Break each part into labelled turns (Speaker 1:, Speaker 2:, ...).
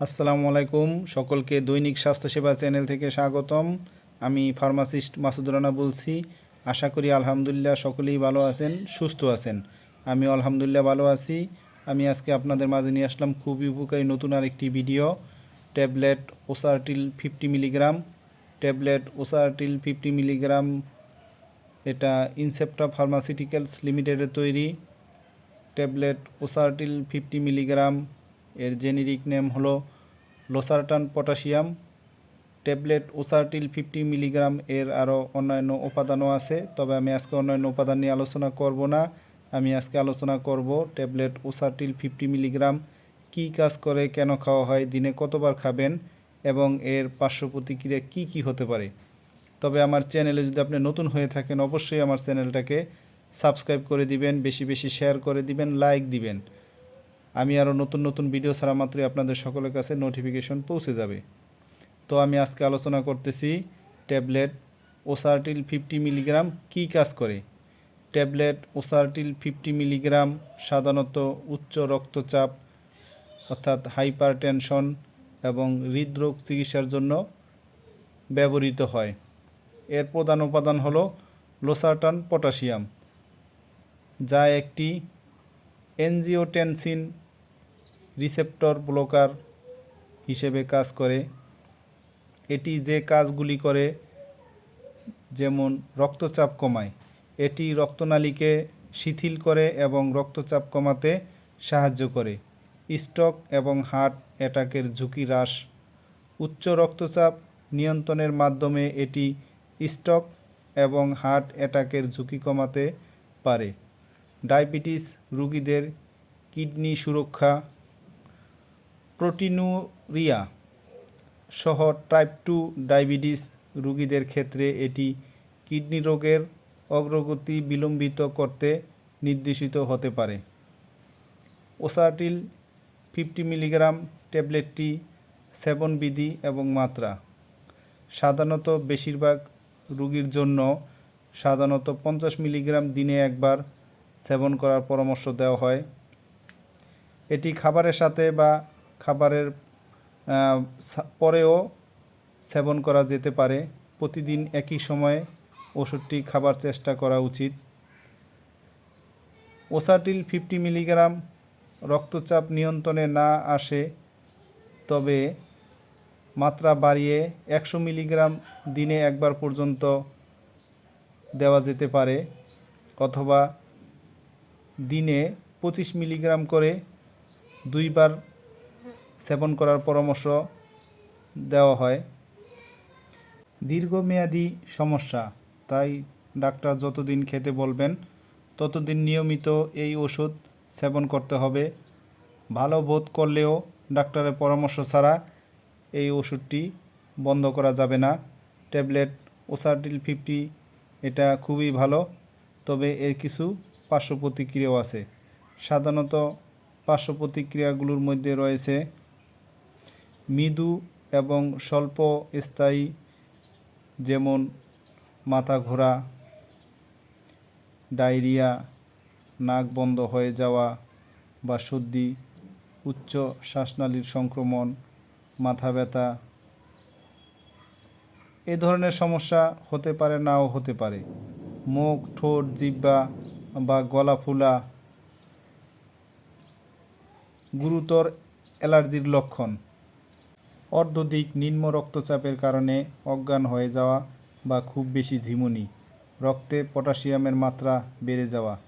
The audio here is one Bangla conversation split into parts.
Speaker 1: আসসালামু আলাইকুম। সকলকে দৈনিক স্বাস্থ্যসেবা চ্যানেল থেকে স্বাগতম। আমি ফার্মাসিস্ট মাসুদ রানা বলছি। আশা করি আলহামদুলিল্লাহ সকলেই ভালো আছেন, সুস্থ আছেন। আমি আলহামদুলিল্লাহ ভালো আছি। আমি আজকে আপনাদের মাঝে নিয়ে আসলাম খুবই উপকারী নতুন আরেকটি video. Tablet Osartil fifty milligram. Tablet Osartil fifty milligram এটা ইনসেপ্টা ফার্মাসিউটিক্যালস লিমিটেডের তৈরি। ট্যাবলেট ওসারটিল ফিফটি মিলিগ্রাম এর জেনেরিক নেম হলো losartan potassium. Tablet Osartil fifty milligram এর আরও অন্যান্য উপাদানও আছে, তবে আমি আজকে অন্যান্য উপাদান নিয়ে আলোচনা করব না। আমি আজকে আলোচনা করব ট্যাবলেট ওসারটিল ফিফটি মিলিগ্রাম কী কাজ করে, কেন খাওয়া হয়, দিনে কতবার খাবেন এবং এর পার্শ্ব প্রতিক্রিয়া কী কী হতে পারে। তবে আমার চ্যানেলে যদি আপনি নতুন হয়ে থাকেন, অবশ্যই আমার চ্যানেলটাকে সাবস্ক্রাইব করে দিবেন, বেশি বেশি শেয়ার করে দিবেন, লাইক দিবেন। আমি আরও নতুন নতুন ভিডিও ছাড়া মাত্রই আপনাদের সকলের কাছে নোটিফিকেশন পৌঁছে যাবে। তো আমি আজকে আলোচনা করতেছি ট্যাবলেট ওসারটিল ফিফটি মিলিগ্রাম কী কাজ করে? ট্যাবলেট ওসারটিল ফিফটি মিলিগ্রাম সাধারণত উচ্চ রক্তচাপ অর্থাৎ হাইপার টেনশন এবং হৃদরোগ চিকিৎসার জন্য ব্যবহৃত হয়। এর প্রধান উপাদান হলো লোসার্টান পটাশিয়াম যা একটি এনজিওটেনসিন রিসেপ্টর ব্লকার হিসেবে কাজ করে। এটি যে কাজগুলি করে, যেমন রক্তচাপ কমায়, এটি রক্তনালীকে শিথিল করে এবং রক্তচাপ কমাতে সাহায্য করে। স্ট্রোক এবং হার্ট অ্যাটাকের ঝুঁকি হ্রাস, উচ্চ রক্তচাপ নিয়ন্ত্রণের মাধ্যমে এটি স্ট্রোক এবং হার্ট অ্যাটাকের ঝুঁকি কমাতে পারে। ডায়াবেটিস রোগীদের কিডনি সুরক্ষা প্রোটিনুরিয়া সহ টাইপ টু ডায়াবেটিস রোগীদের ক্ষেত্রে এটি কিডনি রোগের অগ্রগতি বিলম্বিত করতে নির্দেশিত হতে পারে। ওসাটিল ফিফটি মিলিগ্রাম ট্যাবলেটটি সেবন বিধি এবং মাত্রা। সাধারণত বেশিরভাগ রোগীর জন্য সাধারণত পঞ্চাশ মিলিগ্রাম দিনে একবার সেবন করার পরামর্শ দেওয়া হয়। এটি খাবারের সাথে বা খাবারের পরেও সেবন করা যেতে পারে। প্রতিদিন একই সময়ে ওষুধটি খাবার চেষ্টা করা উচিত। ওসাটিল ফিফটি মিলিগ্রাম রক্তচাপ নিয়ন্ত্রণে না আসে, তবে মাত্রা বাড়িয়ে একশো মিলিগ্রাম দিনে একবার পর্যন্ত দেওয়া যেতে পারে, অথবা দিনে পঁচিশ মিলিগ্রাম করে দুইবার সেবন করার পরামর্শ দেওয়া হয়। দীর্ঘমেয়াদী সমস্যা, তাই ডাক্তার যতদিন খেতে বলবেন, ততদিন নিয়মিত এই ওষুধ সেবন করতে হবে। ভালো বোধ করলেও ডাক্তারের পরামর্শ ছাড়া এই ওষুধটি বন্ধ করা যাবে না। ট্যাবলেট ওসার্টিল ফিফটি, এটা খুবই ভালো, তবে এর কিছু পার্শ্ব প্রতিক্রিয়াও আছে। সাধারণত পার্শ্ব প্রতিক্রিয়াগুলোর মধ্যে রয়েছে মৃদু এবং স্বল্প স্থায়ী, যেমন মাথা ঘোরা ডায়রিয়া, নাক বন্ধ হয়ে যাওয়া বা সর্দি, উচ্চ শ্বাসনালীর সংক্রমণ, মাথা ব্যথা। এ ধরনের সমস্যা হতে পারে, নাও হতে পারে। মুখ, ঠোঁট, জিহ্বা বা গলা ফুলা গুরুতর অ্যালার্জির লক্ষণ। অর্ধদিক নিম্ন রক্তচাপের কারণে অজ্ঞান হয়ে যাওয়া বা খুব বেশি ঝিমুনি। রক্তে পটাশিয়ামের মাত্রা বেড়ে যাওয়া।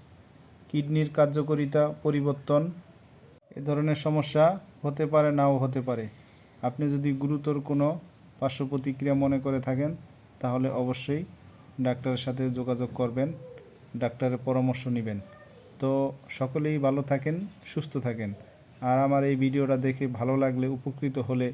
Speaker 1: কিডনির কার্যকারিতা পরিবর্তন। এ ধরনের সমস্যা হতে পারে, নাও হতে পারে। আপনি যদি গুরুতর কোনো পার্শ্ব প্রতিক্রিয়া মনে করে থাকেন, তাহলে অবশ্যই ডাক্তারের সাথে যোগাযোগ করবেন, ডাক্তারের পরামর্শ নেবেন। তো সকলেই ভালো থাকেন, সুস্থ থাকেন। আর আমার এই ভিডিওটা দেখে ভালো লাগলে, উপকৃত হলে